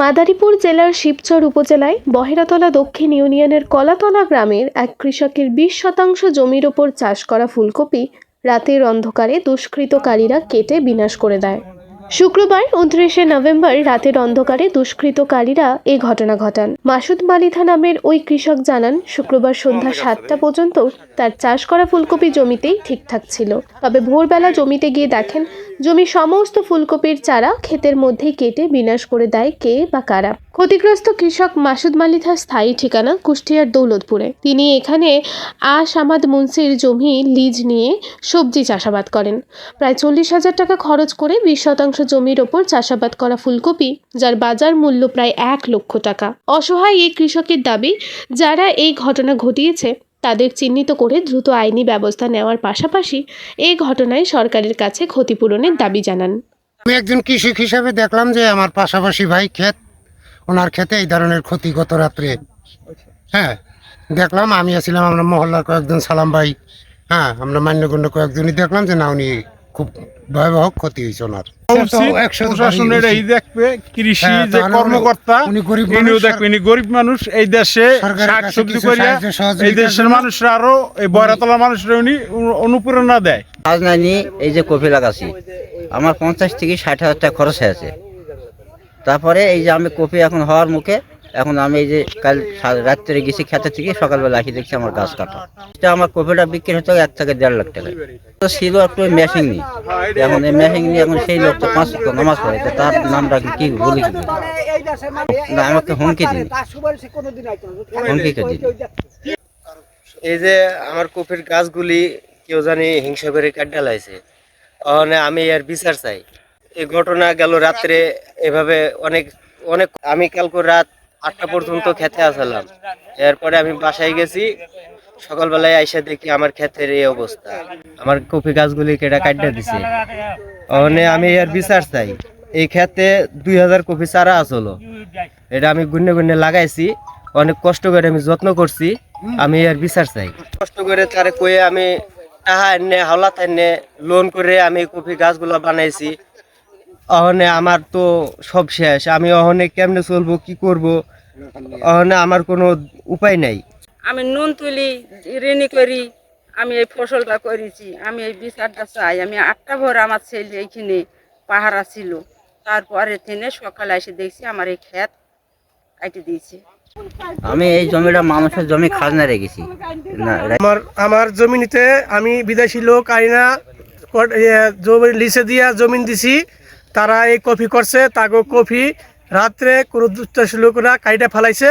মাদারীপুর জেলার শিবচর উপজেলায় বহেরাতলা দক্ষিণ ইউনিয়নের কলাতলা গ্রামের এক কৃষকের বিশ শতাংশ জমির ওপর চাষ করা ফুলকপি রাতের অন্ধকারে দুষ্কৃতকারীরা কেটে বিনাশ করে দেয়। শুক্রবার উনত্রিশে নভেম্বর রাতের অন্ধকারে দুষ্কৃতকারীরা এ ঘটনা ঘটান। মাসুদ মালিথা নামের ওই কৃষক জানান, শুক্রবার সন্ধ্যা সাতটা পর্যন্ত তার চাষ করা ফুলকপি জমিতেই ঠিকঠাক ছিল। তবে ভোরবেলা জমিতে গিয়ে দেখেন জমির সমস্ত ফুলকপির চারা ক্ষেতের মধ্যেই কেটে বিনাশ করে দেয় কে বা কারা। ক্ষতিগ্রস্ত কৃষক মাসুদ মালিথার স্থায়ী ঠিকানা কুষ্টিয়ার দৌলতপুরে। তিনি এখানে আশ আমাদ মুন্সির জমি লিজ নিয়ে সবজি চাষাবাদ করেন। প্রায় চল্লিশ হাজার টাকা খরচ করে বিশ শতাংশ জমির ওপর চাষাবাদ করা ফুলকপি, যার বাজার মূল্য প্রায় এক লক্ষ টাকা। অসহায় এই কৃষকের দাবি, যারা এই ঘটনা ঘটিয়েছে তাদের চিহ্নিত করে দ্রুত আইনি ব্যবস্থা নেওয়ার পাশাপাশি এই ঘটনায় সরকারের কাছে ক্ষতিপূরণের দাবি জানান। আমি একজন কৃষক হিসাবে দেখলাম যে আমার পাশাপাশি ভাই ক্ষেত, ওনার ক্ষেতে এই ধরনের ক্ষতি গত রাত্রে। হ্যাঁ দেখলাম আমি আছিলাম আমরা মহল্লার কয়েকজন সালাম ভাই। হ্যাঁ আমরা মান্যগণ্য কয়েকজনই দেখলাম যে না, উনি খুব ভয়াবহ ক্ষতি হয়েছে ওনার। প্রশাসনের এই দেখবে কৃষি হ্যাঁ, যে কর্মকর্তা ইনিও দেখবে ইনি গরিব মানুষ এই দেশে শাক সবজি করিয়া এই দেশের মানুষরা আরও এই বয়রাতলা মানুষরা উনি অনু- অনুপ্রেরণা দেয়। কাজ নাই নিয়ে এই যে কপি লাগাছি আমার পঞ্চাশ থেকে ষাট হাজার টাকা খরচ হয়েছে তারপরে এই যে আমি কপি এখন হওয়ার মুখে এখন আমি এই যে কাল রাত্রে গেছি খেতে থেকে, সকালবেলা আসি, দেখছি আমার গাছ কাটা। এটা আমার কপিটা বিক্রি হতো এক থেকে দেড় লাখ টাকা। তো ছিল একটু মেশিন নিয়ে এখন এই মেশিন নিয়ে এখন সেই লোক তো পাঁচ নামাজ পড়ে, তো তার নামটা কি বলি? কি না, আমাকে হুমকি দিন। হুমকি দিন? এই যে আমার কপির গাছগুলি কেউ জানি হিংসা করে কাটা লাইছে। তাহলে আমি এর বিচার চাই। এই ঘটনা গেল রাত্রে, এভাবে অনেক অনেক, আমি কালকে রাত আটটা পর্যন্ত খেতে আসলাম। এরপরে আমি বাসায় গেছি। সকালবেলায় আইসা দেখি আমার ক্ষেতের এই অবস্থা। আমার কপি গাছগুলি কেটে কাটতে দিছে। তাহলে আমি এর বিচার চাই। এই ক্ষেতে দুই হাজার কপি চারা আসলো। এটা আমি গুনে গুনে লাগাইছি। অনেক কষ্ট করে আমি যত্ন করছি। আমি এর বিচার চাই। কষ্ট করে তারে কয়ে আমি টাহা এনে, হাওলাত এনে লোন করে আমি কফি গাছগুলো বানাইছি। অহনে আমার তো সব শেষ। আমি অহনে কেমনে চলবো কি করব? অহনে আমার কোনো উপায় নাই। আমি নুন তুলি ঋণী করি আমি এই ফসলটা করেছি আমি এই বিচারটা চাই। আমি আটটা ভোর আমার ছেলে এইখানে পাহারা ছিল। তারপরে থেকে সকালে এসে দেখছি আমার এই ক্ষেত কাটে দিয়েছে। আমি এই জমিটা মানুষের জমি খাজনা রেখেছি। না আমার আমার জমিনিতে আমি বিদেশি লোক আইনা লিসে দিয়া জমিন দিছি। তারা এই কফি করছে তাকে কফি। রাত্রে কোনো দুষ্টাশী লোকরা কাইটা ফেলাইছে।